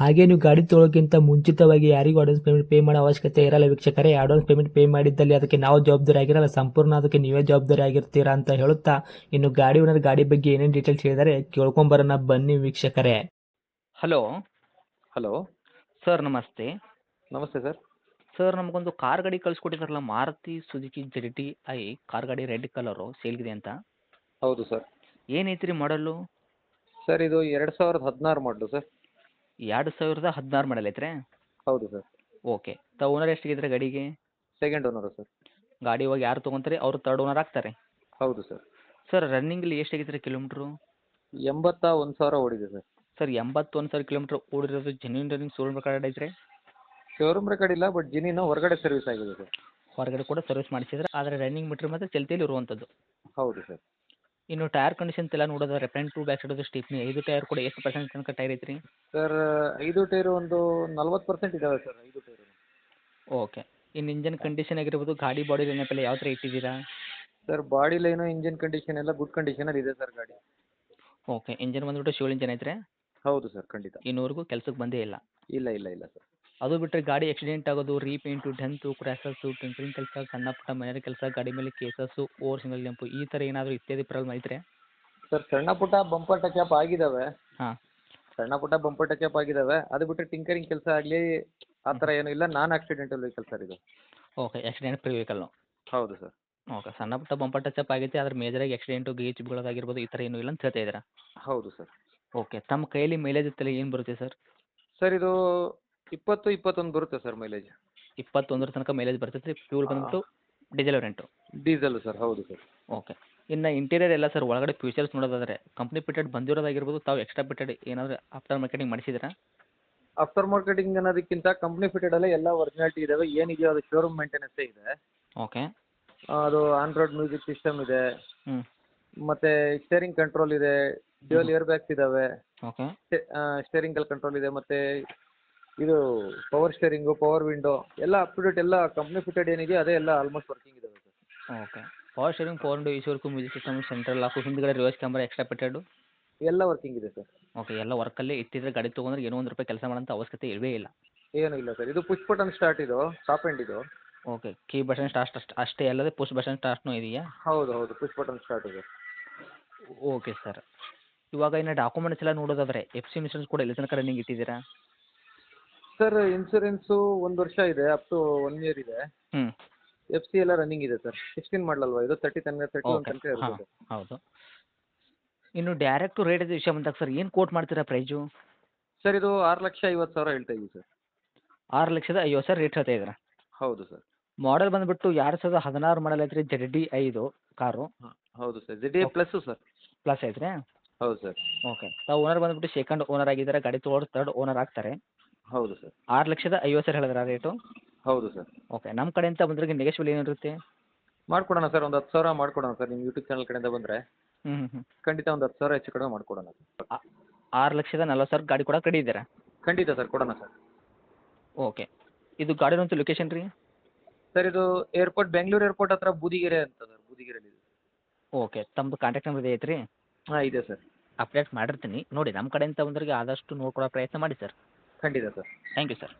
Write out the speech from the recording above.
ಹಾಗೆ ನೀವು ಗಾಡಿ ತೊಳೋಕ್ಕಿಂತ ಮುಂಚಿತವಾಗಿ ಯಾರಿಗೂ ಅಡ್ವಾನ್ಸ್ ಪೇಮೆಂಟ್ ಪೇ ಮಾಡೋ ಅವಶ್ಯಕತೆ ಇರಲ್ಲ ವೀಕ್ಷಕರೇ. ಅಡ್ವಾನ್ಸ್ ಪೇಮೆಂಟ್ ಪೇ ಮಾಡಿದ್ದಲ್ಲಿ ಅದಕ್ಕೆ ನಾವು ಜವಾಬ್ದಾರಿ ಆಗಿರಲ್ಲ. ಸಂಪೂರ್ಣ ಅದಕ್ಕೆ ನೀವೇ ಜವಾಬ್ದಾರಿ ಆಗಿರ್ತೀರಾ ಅಂತ ಹೇಳುತ್ತಾ ಇನ್ನು ಗಾಡಿ ಓನರ್ ಗಾಡಿ ಬಗ್ಗೆ ಏನೇನು ಡೀಟೇಲ್ಸ್ ಹೇಳಿದರೆ ಕೇಳ್ಕೊಂಬರೋಣ. ಬನ್ನಿ ವೀಕ್ಷಕರೇ. ಹಲೋ ಹಲೋ ಸರ್ ನಮಸ್ತೆ. ನಮಸ್ತೆ ಸರ್ ಸರ್ ನಮಗೊಂದು ಕಾರ್ ಗಾಡಿ ಕಳಿಸ್ಕೊಟ್ಟಿದ್ರಲ್ಲ Maruti Suzuki Z T I car ಗಾಡಿ ರೆಡ್ ಕಲರು ಸೇಲ್ಗಿದೆ ಅಂತ. ಹೌದು ಸರ್ ಏನೈತ್ರಿ ರೀ ಮಾಡಲು ಸರ್ ಇದು ಎರಡು ಸಾವಿರದ ಹದಿನಾರು ಮಾಡಲು ಸರ್ ಎರಡು ಸಾವಿರದ ಹದಿನಾರು ಮಾಡಲ್ ಐತ್ರಿ? ಹೌದು ಸರ್. ಓಕೆ ತ ಓನರ್ ಎಷ್ಟಿಗಿದ್ರೆ ಗಾಡಿಗೆ? Second owner sir. ಗಾಡಿ ಇವಾಗ ಯಾರು ತೊಗೊಂತಾರೆ? ಅವರು ತರ್ಡ್ ಓನರ್ ಆಗ್ತಾರೆ. ಹೌದು ಸರ್. ಸರ್ ರನ್ನಿಂಗಲ್ಲಿ ಎಷ್ಟಾಗಿದ್ರೆ ಕಿಲೋಮೀಟ್ರು ಎಂಬತ್ತ ಒಂದು ಸಾವಿರ ಓಡಿದೆ ಸರ್. ಸರ್ ಎಂಬತ್ತೊಂದು ಸಾವಿರ ಕಿಲೋಮೀಟ್ರ್ ಓಡಿರೋದು ಜೆನ್ಯೂನ್ ರನ್ನಿಂಗ್ ಶೋರೂಮ್ ರೆಕಾರ್ಡ್ ಐತ್ರಿ? ಶೋರೂಮ್ ರೆಕಾರ್ಡ್ ಇಲ್ಲ ಬಟ್ ಜೆನ್ಯೂನ್ ಹೊರಗಡೆ ಸರ್ವಿಸ್ ಆಗಿದೆ ಸರ್. ಹೊರಗಡೆ ಕೂಡ ಸರ್ವಿಸ್ ಮಾಡಿಸಿದ್ರೆ ಆದರೆ ರನ್ನಿಂಗ್ ಮೀಟ್ರ್ ಮಾತ್ರ ಚಲ್ತಿಯಲ್ಲಿ ಇರುವಂಥದ್ದು ಹೌದು ಸರ್. ಇನ್ನು ಟೈರ್ ಕಂಡೀಷನ್ ಎಲ್ಲ ನೋಡೋದಾದ್ರೆ front to back side stepney ಐದು ಟೈರ್ ಕೂಡ ಎಷ್ಟು ಪರ್ಸೆಂಟ್ ತನಕ ಟೈರ್ ಐತ್ರಿ? ಸರ್ ಐದು ಟೈರ್ ಒಂದು ನಲ್ವತ್ತು ಪರ್ಸೆಂಟ್ ಇದ್ದಾವೆ ಸರ್ ಐದು ಟೈರ್ ಓಕೆ. ಇನ್ನು ಇಂಜಿನ್ ಕಂಡೀಷನ್ ಆಗಿರ್ಬೋದು ಗಾಡಿ ಬಾಡಿ ಲೈನಪ್ಪೆಲ್ಲ ಯಾವ ಥರ ಇಟ್ಟಿದ್ದೀರಾ? Sir body line engine condition ಎಲ್ಲ ಗುಡ್ ಕಂಡೀಷನಲ್ಲಿ ಇದೆ ಸರ್ ಗಾಡಿ. ಓಕೆ. ಇಂಜನ್ ಬಂದ್ಬಿಟ್ಟು ಶಿವಳ ಇಂಜನ್ ಐತ್ರಿ? ಹೌದು ಸರ್ ಖಂಡಿತ. ಇನ್ನೂವರೆಗೂ ಕೆಲಸಕ್ಕೆ ಬಂದೇ ಇಲ್ಲ? ಇಲ್ಲ ಇಲ್ಲ ಇಲ್ಲ ಸರ್. ಅದು ಬಿಟ್ಟರೆ ಗಾಡಿ ಆಕ್ಸಿಡೆಂಟ್ ಆಗೋದು ರೀಪೇಂಟು ಡೆಂತು ಕ್ರ್ಯಾಸಸ್ಸು ಟಿಂಕರಿಂಗ್ ಕೆಲಸ ಸಣ್ಣ ಪುಟ್ಟ ಮನೆಯ ಕೆಲಸ ಗಾಡಿ ಮೇಲೆ ಕೇಸಸ್ಸು ಓವರ್ ಸಿಂಗಲ್ ಜಂಪು ಈ ಥರ ಏನಾದರೂ ಇತ್ಯಾದಿ ಪ್ರಾಬ್ಲಮ್ ಐತ್ರಿ ಸರ್ ಸಣ್ಣ ಪುಟ್ಟ ಬಂಪರ್ ಟಚಪ್ ಆಗಿದ್ದಾವೆ ಹಾಂ. ಸಣ್ಣ ಪುಟ್ಟ ಬಂಪರ್ ಟಚಪ್ ಆಗಿದ್ದಾವೆ ಅದು ಬಿಟ್ಟರೆ ಟಿಂಕರಿಂಗ್ ಕೆಲಸ ಆಗಲಿ ಆ ಥರ ಏನೂ ಇಲ್ಲ. ನಾನ್ ಆಕ್ಸಿಡೆಂಟ್ ವೆಹಿಕಲ್ ಸರ್ ಇದು. ಓಕೆ ಆಕ್ಸಿಡೆಂಟ್ ಫ್ರೀ ವೆಹಿಕಲ್ಲು ಹೌದು ಸರ್. ಓಕೆ ಸಣ್ಣ ಪುಟ್ಟ ಬಂಪರ್ ಟಚಪ್ ಆಗೈತೆ ಅದ್ರ ಮೇಜರಾಗಿ ಆಕ್ಸಿಡೆಂಟು ಗೇಜ್ ಬೀಳೋದಾಗಿರ್ಬೋದು ಈ ಥರ ಏನೂ ಇಲ್ಲ ಅಂತ ಹೇಳ್ತಾ ಇದ್ದೀರಾ? ಹೌದು ಸರ್. ಓಕೆ ತಮ್ಮ ಕೈಯಲ್ಲಿ ಮೈಲೇಜ್ ತಲೆ ಏನು ಬರುತ್ತೆ ಸರ್? ಸರ್ ಇದು ಇಪ್ಪತ್ತು ಇಪ್ಪತ್ತೊಂದು ಬರುತ್ತೆ ಸರ್ ಮೈಲೇಜ್ ಇಪ್ಪತ್ತೊಂದರ ತನಕ ಮೈಲೇಜ್ ಬರ್ತೈತೆ ರೀ ಫ್ಯೂಲ್ ಬಂದ್ಬಿಟ್ಟು ಡೀಸೆಲ್ ರೆಂಟು ಡೀಸೆಲ್ ಸರ್ ಹೌದು ಸರ್. ಓಕೆ ಇನ್ನು ಇಂಟೀರಿಯರ್ ಎಲ್ಲ ಸರ್ ಒಳಗಡೆ ಫ್ಯೂಚರ್ಸ್ ನೋಡೋದಾದ್ರೆ ಕಂಪ್ನಿ ಪಿಟೆಡ್ ಬಂದಿರೋದಾಗಿರ್ಬೋದು ತಾವು ಎಕ್ಸ್ಟ್ರಾ ಪಿಟೆಡ್ ಏನಾದರೂ ಆಫ್ಟರ್ ಮಾರ್ಕೆಟಿಂಗ್ ಮಾಡಿಸಿದ್ರಾ ಆಫ್ಟರ್ ಮಾರ್ಕೆಟಿಂಗ್ ಅನ್ನೋದಕ್ಕಿಂತ ಕಂಪ್ನಿ ಫಿಟೆಡ್ ಅಲ್ಲೇ ಎಲ್ಲ ಒರಿಜಿನಾಲಿಟಿ ಇದಾವೆ ಏನಿದೆಯೋ ಅದು ಶೋರೂಮ್ ಮೇಂಟೆನೆನ್ಸೇ ಇದೆ. ಓಕೆ ಅದು ಆಂಡ್ರಾಯ್ಡ್ ಮ್ಯೂಸಿಕ್ ಸಿಸ್ಟಮ್ ಇದೆ. ಹ್ಞೂ ಮತ್ತೆ ಸ್ಟೇರಿಂಗ್ ಕಂಟ್ರೋಲ್ ಇದೆ ಡ್ಯೂಯಲ್ ಇಯರ್ ಬ್ಯಾಗ್ಸ್ ಇದಾವೆ. ಓಕೆ ಸ್ಟೇರಿಂಗ್ ಕಂಟ್ರೋಲ್ ಇದೆ ಮತ್ತೆ ಇದು ಪವರ್ ಸ್ಟೇರಿಂಗು ಪವರ್ ವಿಂಡೋ ಎಲ್ಲ ಅಪ್ ಟು ಡೇಟ್ ಎಲ್ಲ ಕಂಪ್ನಿ ಫಿಟೆಡ್ ಏನಿದೆ ಅದೇ ಎಲ್ಲ ಆಲ್ಮೋಸ್ಟ್ ವರ್ಕಿಂಗ್ ಇದೆ sir okay power steering four ಇಂಡು ಈಶ್ವರ್ಕು ಮ್ಯೂಸಿಕ್ ಸಿಸ್ಟಮ್ ಸೆಂಟ್ರಲ್ ಲಾಕು ಹಿಂದ್ಗಡೆ ರಿವರ್ಸ್ ಕ್ಯಾಮ್ರಾ ಎಕ್ಸ್ಟ್ರಾ ಪೆಟೆಡು ಎಲ್ಲ ವರ್ಕಿಂಗ್ ಇದೆ ಸರ್ ಓಕೆ ಎಲ್ಲ ವರ್ಕಲ್ಲೇ ಇಟ್ಟಿದ್ರೆ ಗಾಡಿ ತೊಗೊಂಡ್ರೆ ಏನೋ ಒಂದು ರೂಪಾಯಿ ಕೆಲಸ ಮಾಡೋಂಥ ಅವಶ್ಯಕತೆ ಇಲ್ಲವೇ ಇಲ್ಲ. ಏನೂ ಇಲ್ಲ ಸರ್ ಇದು ಪುಷ್ ಬಟನ್ ಸ್ಟಾರ್ಟ್ ಇದು ಸ್ಟಾಪ್ ಎಂಡ್ ಇದು. ಓಕೆ ಕೀ ಬಟನ್ ಸ್ಟಾರ್ಟ್ ಅಷ್ಟು ಅಷ್ಟೇ ಅಲ್ಲದೆ ಪುಷ್ ಬಟನ್ ಸ್ಟಾರ್ಟ್ನೂ ಇದೆಯಾ? ಹೌದು ಹೌದು ಪುಷ್ ಬಟನ್ ಸ್ಟಾರ್ಟ್ ಇದೆ. ಓಕೆ ಸರ್ ಇವಾಗ ಇನ್ನು ಡಾಕ್ಯುಮೆಂಟ್ಸ್ ಎಲ್ಲ ನೋಡೋದಾದ್ರೆ ಎಫ್ ಸಿ ಇನ್ಶೂರೆನ್ಸ್ ಕೂಡ ಎಲ್ಲಿ ತನಕ ರನ್ನಿಂಗ್ ಇಟ್ಟಿದ್ದೀರಾ? ಸರ್ ಇನ್ಸೂರೆನ್ಸು ಒಂದ್ ವರ್ಷ ಇದೆ ಅಪ್ ಟು ಒನ್ ಇಯರ್ ಇದೆ. ಹ್ಞೂ ಎಫ್ ಸಿ ಎಲ್ಲ ರನ್ನಿಂಗ್ ಇದೆ ಸರ್. ಸಿಕ್ಸ್ಟೀನ್ ಮಾಡಲ್ವಾ ಇದು ತರ್ಟಿ ತನಕ ತರ್ಟಿ ಒನ್ ಓಕೆ ತನಕ ಹಾಂ ಇರ್ತದೆ. ಹೌದು. ಇನ್ನು ಡೈರೆಕ್ಟ್ ರೇಟ್ ವಿಷಯ ಬಂದಾಗ ಸರ್ ಏನು ಕೋಟ್ ಮಾಡ್ತೀರಾ ಪ್ರೈಜು ಸರ್ ಇದು ಆರು ಲಕ್ಷ ಐವತ್ತು ಸಾವಿರ ಹೇಳ್ತಾ ಇದ್ದೀವಿ ಸರ್. ಆರು ಲಕ್ಷದ ಐವತ್ತು ಸಾವಿರ ರೇಟ್ ಹೇಳ್ತಾ ಇದ್ದೀರಾ? ಹೌದು ಸರ್. ಮಾಡೆಲ್ ಬಂದುಬಿಟ್ಟು ಎರಡು ಸಾವಿರದ ಹದಿನಾರು ಮಾಡಲ್ ಐತ್ರಿ ಜೆಡ್ ಡಿ ಐದು ಕಾರು. ಹೌದು sir. Z A plus sir. Plus ಐತ್ರಿ? ಹೌದು ಸರ್. ಓಕೆ ತಾವು ಓನರ್ ಬಂದುಬಿಟ್ಟು ಸೆಕೆಂಡ್ ಓನರ್ ಆಗಿದ್ದಾರೆ ಗಾಡಿ ತೊಗೊಂಡು ತರ್ಡ್ ಓನರ್ ಆಗ್ತಾರೆ. ಹೌದು ಸರ್. ಆರು ಲಕ್ಷದ ಐವತ್ತು ಸಾವಿರ ಹೇಳಿದ್ರ ರೇಟು ಹೌದು ಸರ್. ಓಕೆ ನಮ್ಮ ಕಡೆಯಿಂದ ಬಂದ್ರಿಗೆ ನೆಗೆಶ್ವಲ್ ಏನಿರುತ್ತೆ ಮಾಡ್ಕೊಡೋಣ ಸರ್ ಒಂದು ಹತ್ತು ಸಾವಿರ ಮಾಡ್ಕೊಡೋಣ ಸರ್. ನಿಮ್ಮ ಯೂಟ್ಯೂಬ್ ಚಾನಲ್ ಕಡೆಯಿಂದ ಬಂದರೆ ಹ್ಞೂ ಹ್ಞೂ ಹ್ಞೂ ಖಂಡಿತ ಒಂದು ಹತ್ತು ಸಾವಿರ ಹೆಚ್ಚು ಕಡಿಮೆ ಮಾಡ್ಕೊಡೋಣ ಸರ್. ಆರು ಲಕ್ಷದ ನಲ್ವತ್ತು ಸಾವಿರ ಗಾಡಿ ಕೂಡ ರೆಡಿ ಇದ್ದೀರಾ? ಖಂಡಿತ ಸರ್ ಕೊಡೋಣ ಸರ್. ಓಕೆ ಇದು ಗಾಡಿನಂತೂ ಲೊಕೇಶನ್ ರೀ? ಸರ್ ಇದು ಏರ್ಪೋರ್ಟ್ ಬೆಂಗಳೂರು ಏರ್ಪೋರ್ಟ್ ಹತ್ರ ಬೂದಿಗೆರೆ ಅಂತ ಸರ್ ಬೂದಿಗೆರೆಯಲ್ಲಿ ಇದೆ. ಓಕೆ ತಮ್ಮದು ಕಾಂಟ್ಯಾಕ್ಟ್ ನಂಬರ್ ಐತ್ರಿ? ಹಾಂ ಇದೆ ಸರ್. ಅಪ್ಡೇಟ್ ಮಾಡಿರ್ತೀನಿ. ನೋಡಿ ನಮ್ಮ ಕಡೆಯಿಂದ ಬಂದ್ರಿಗೆ ಆದಷ್ಟು ನೋಡ್ಕೊಡೋ ಪ್ರಯತ್ನ ಮಾಡಿ ಸರ್. ಖಂಡಿತ ಸರ್. Thank you sir.